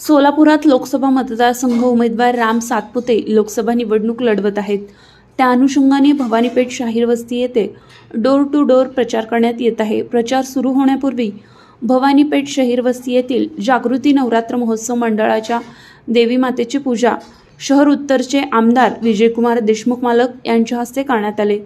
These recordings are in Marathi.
सोलापुरात लोकसभा मतदारसंघ उमेदवार राम सातपुते लोकसभा निवडणूक लढवत आहेत. त्या अनुषंगाने भवानीपेठ शाहीर वस्ती येथे डोर टू डोर प्रचार करण्यात येत आहे. प्रचार सुरू होण्यापूर्वी भवानीपेठ शहीर वस्ती येथील जागृती नवरात्र महोत्सव मंडळाच्या देवी मातेची पूजा शहर उत्तरचे आमदार विजयकुमार देशमुख मालक यांच्या हस्ते करण्यात आले.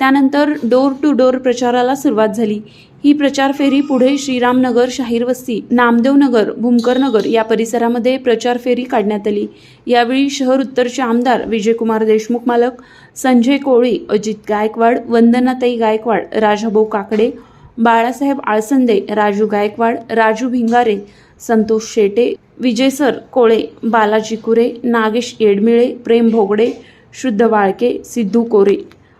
त्यानंतर डोर टू डोर प्रचाराला सुरुवात झाली. ही प्रचार फेरी पुढे श्रीरामनगर शाहीर वस्ती नामदेवनगर भूमकरनगर या परिसरामध्ये प्रचार फेरी काढण्यात आली. यावेळी शहर उत्तरचे आमदार विजयकुमार देशमुख मालक संजय कोळी अजित गायकवाड वंदनाताई गायकवाड राजाभाऊ काकडे बाळासाहेब आळसंदे राजू गायकवाड राजू भिंगारे संतोष शेटे विजयसर कोळे बालाजी कुरे नागेश येडमिळे प्रेम भोगडे शुद्ध वाळके सिद्धू कोरे.